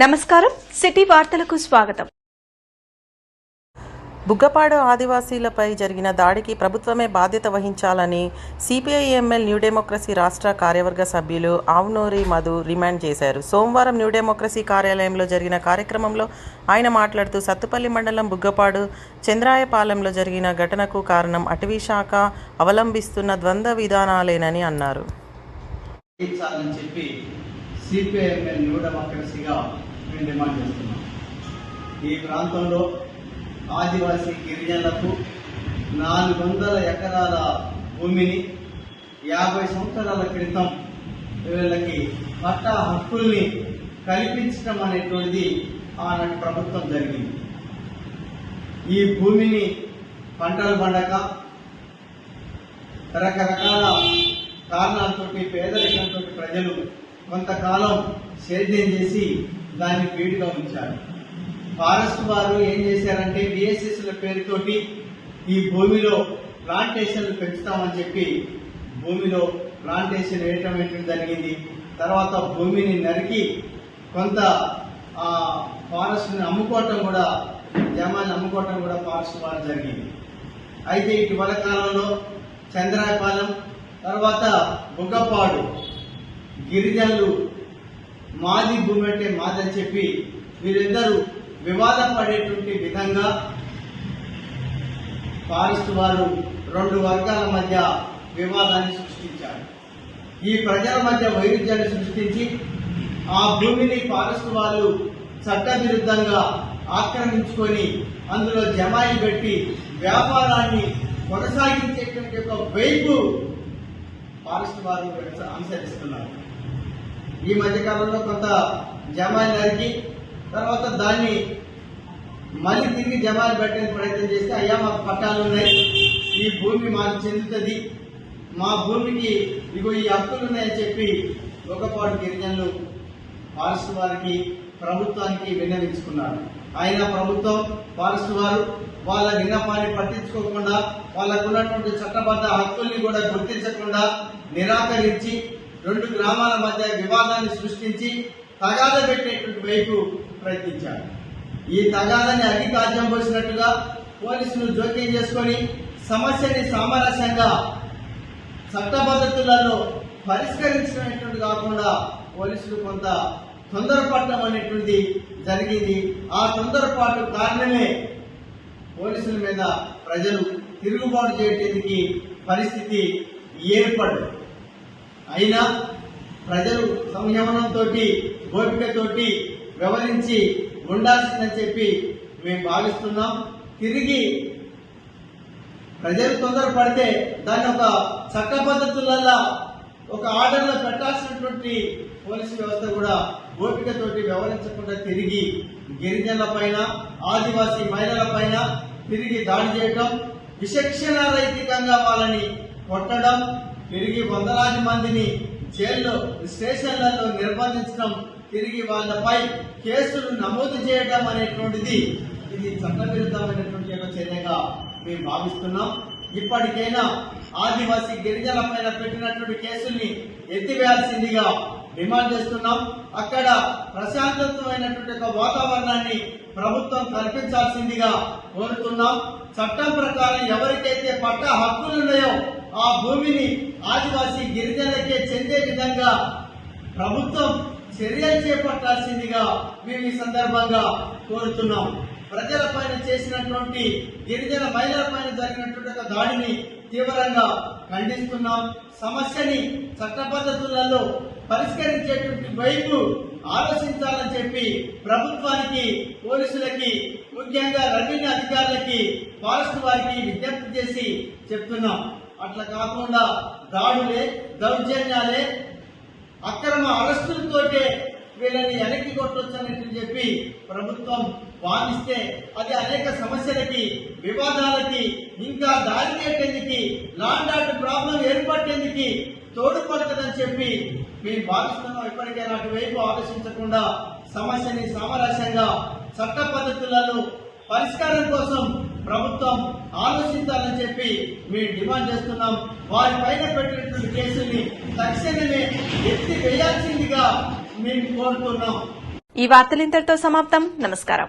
నమస్కారం. సిటీ వార్తలకు స్వాగతం. బుగ్గపాడు ఆదివాసీలపై జరిగిన దాడికి ప్రభుత్వమే బాధ్యత వహించాలని సిపిఐఎంఎల్ న్యూ డెమోక్రసీ రాష్ట్ర కార్యవర్గ సభ్యులు ఆవునూరి మధు డిమాండ్ చేశారు. సోమవారం న్యూ డెమోక్రసీ కార్యాలయంలో జరిగిన కార్యక్రమంలో ఆయన మాట్లాడుతూ సత్తుపల్లి మండలం బుగ్గపాడు చంద్రాయపాలెంలో జరిగిన ఘటనకు కారణం అటవీ శాఖ అవలంబిస్తున్న ద్వంద్వ విధానాలేనని అన్నారు. చెప్పి సిపిఐఎంఎల్ న్యూ డెమోక్రసీగా మేము డిమాండ్ చేస్తున్నాం ఈ ప్రాంతంలో ఆదివాసీ గిరిజనులకు నాలుగు వందల ఎకరాల భూమిని యాభై సంవత్సరాల క్రితం వీళ్ళకి పట్టా హక్కుల్ని కల్పించడం అనేటువంటిది ఆనాటి ప్రభుత్వం జరిగింది. ఈ భూమిని పంటలు పండక రకరకాల కారణాలతోటి పేదరికంతో ప్రజలు కొంతకాలం సేద్యం చేసి దాన్ని వేడిగా ఉంచారు ఫారెస్ట్ వారు ఏం చేశారంటే బిఎస్ఎస్ల పేరుతోటి ఈ భూమిలో ప్లాంటేషన్లు పెంచుతామని చెప్పి భూమిలో ప్లాంటేషన్ వేయటం వేయటం జరిగింది. తర్వాత భూమిని నరికి కొంత ఫారెస్ట్ని అమ్ముకోవటం కూడా జమాన్ని అమ్ముకోవటం కూడా ఫారెస్ట్ వారు జరిగింది. అయితే ఇటీవల కాలంలో చంద్రాయపాలెం తర్వాత బుగ్గపాడు గిరిజనులు మాది భూమి అంటే మాదని చెప్పి వీరిద్దరూ వివాదం పడేటువంటి విధంగా ఫారెస్ట్ వారు రెండు వర్గాల మధ్య వివాదాన్ని సృష్టించారు. ఈ ప్రజల మధ్య వైరుధ్యాన్ని సృష్టించి ఆ భూమిని ఫారెస్ట్ వాళ్ళు చట్టవిరుద్ధంగా ఆక్రమించుకొని అందులో జమాయి పెట్టి వ్యాపారాన్ని కొనసాగించేటువంటి ఒక వైపు ఫారెస్ట్ వారు అనుసరిస్తున్నారు. ఈ మధ్య కాలంలో కొంత జమాయిలు నరికి తర్వాత దాన్ని మళ్ళీ తిరిగి జమాయిలు పెట్టడానికి ప్రయత్నం చేస్తే అయ్యా మాకు పట్టాలు ఉన్నాయి ఈ భూమి మాకు చెందుతుంది మా భూమికి ఇగో ఈ హక్కులు ఉన్నాయని చెప్పి ఒకపాటు గిరిజనులు ఫారెస్ట్ వారికి ప్రభుత్వానికి విన్నవించుకున్నారు. ఆయన ప్రభుత్వం ఫారెస్ట్ వారు వాళ్ళ విన్నపాన్ని పట్టించుకోకుండా వాళ్ళకున్నటువంటి చట్టబద్ధ హక్కుల్ని కూడా గుర్తించకుండా నిరాకరించి రెండు గ్రామాల మధ్య వివాదాన్ని సృష్టించి తగాద పెట్టేటువంటి వైపు ప్రయత్నించారు. ఈ తగాదాన్ని అధికాజ్యం పోసినట్టుగా పోలీసులు జోక్యం చేసుకొని సమస్యని సామరస్యంగా చట్టబద్ధతులలో పరిష్కరించినటువంటి కాకుండా పోలీసులు కొంత తొందరపడటం అనేటువంటిది జరిగింది. ఆ తొందరపాటు కారణమే పోలీసుల మీద ప్రజలు తిరుగుబాటు చేయడానికి పరిస్థితి ఏర్పడదు. అయినా ప్రజలు సంయమనంతో ఓపికతోటి వ్యవహరించి ఉండాల్సిందని చెప్పి మేము భావిస్తున్నాం. తిరిగి ప్రజలు తొందరపడితే దాన్ని ఒక చట్ట పద్ధతులలో ఒక ఆర్డర్లో పెట్టాల్సినటువంటి పోలీసు వ్యవస్థ కూడా ఓపికతోటి వ్యవహరించకుండా తిరిగి గిరిజనుల పైన ఆదివాసీ మహిళల పైన తిరిగి దాడి చేయటం విశక్షణ రహితంగా వాళ్ళని కొట్టడం తిరిగి వందలాది మందిని జైల్లో స్టేషన్లలో నిర్బంధించడం తిరిగి వాళ్ళపై కేసులు నమోదు చేయడం అనేటువంటిది ఇది చట్టవిరుద్ధమైనటువంటి ఒక చర్యగా మేము భావిస్తున్నాం. ఇప్పటికైనా ఆదివాసీ గిరిజనుల పైన పెట్టినటువంటి కేసుల్ని ఎత్తివేయాల్సిందిగా డిమాండ్ చేస్తున్నాం. అక్కడ ప్రశాంతమైనటువంటి ఒక వాతావరణాన్ని ప్రభుత్వం కల్పించాల్సిందిగా కోరుతున్నాం. చట్టం ప్రకారం ఎవరికైతే పట్ట హక్కులు ఉన్నాయో ఆ భూమిని ఆదివాసీ గిరిజనులకే చెందే విధంగా ప్రభుత్వం చర్యలు చేపట్టాల్సిందిగా మేము ఈ సందర్భంగా కోరుతున్నాం. ప్రజల పైన చేసినటువంటి గిరిజన మహిళల పైన జరిగినటువంటి ఒక దాడిని తీవ్రంగా ఖండిస్తున్నాం. సమస్యని చట్టపద్ధతులలో పరిష్కరించేటువంటి వైపు ఆలోచించాలని చెప్పి ప్రభుత్వానికి పోలీసులకి ముఖ్యంగా రెవెన్యూ అధికారులకి ఫారెస్ట్ వారికి విజ్ఞప్తి చేసి చెప్తున్నాం. అట్లా కాకుండా దాడులే దౌర్జన్యాలే అక్రమ అరెస్టులతోటే వీళ్ళని వెనక్కి కొట్టొచ్చని చెప్పి ప్రభుత్వం వాదిస్తే అది అనేక సమస్యలకి వివాదాలకి ఇంకా దారి తీయటందుకు లాండ్ ఆర్డర్ ప్రాబ్లం ఏర్పడేందుకు తోడుపడతదని చెప్పి మేము భావిస్తున్నాం. ఇప్పటికైనా అటువైపు ఆలోచించకుండా సమస్యని సామరస్యంగా చట్ట పద్ధతులలో పరిష్కారం కోసం ప్రభుత్వం ఆలోచించాలని చెప్పి మేము డిమాండ్ చేస్తున్నాం. వారి పైన పెట్టినటువంటి కేసుల్ని తక్షణమే ఎత్తి వేయాల్సిందిగా మేము కోరుతున్నాం. ఈ వార్తలు ఇంతటితో సమాప్తం. నమస్కారం.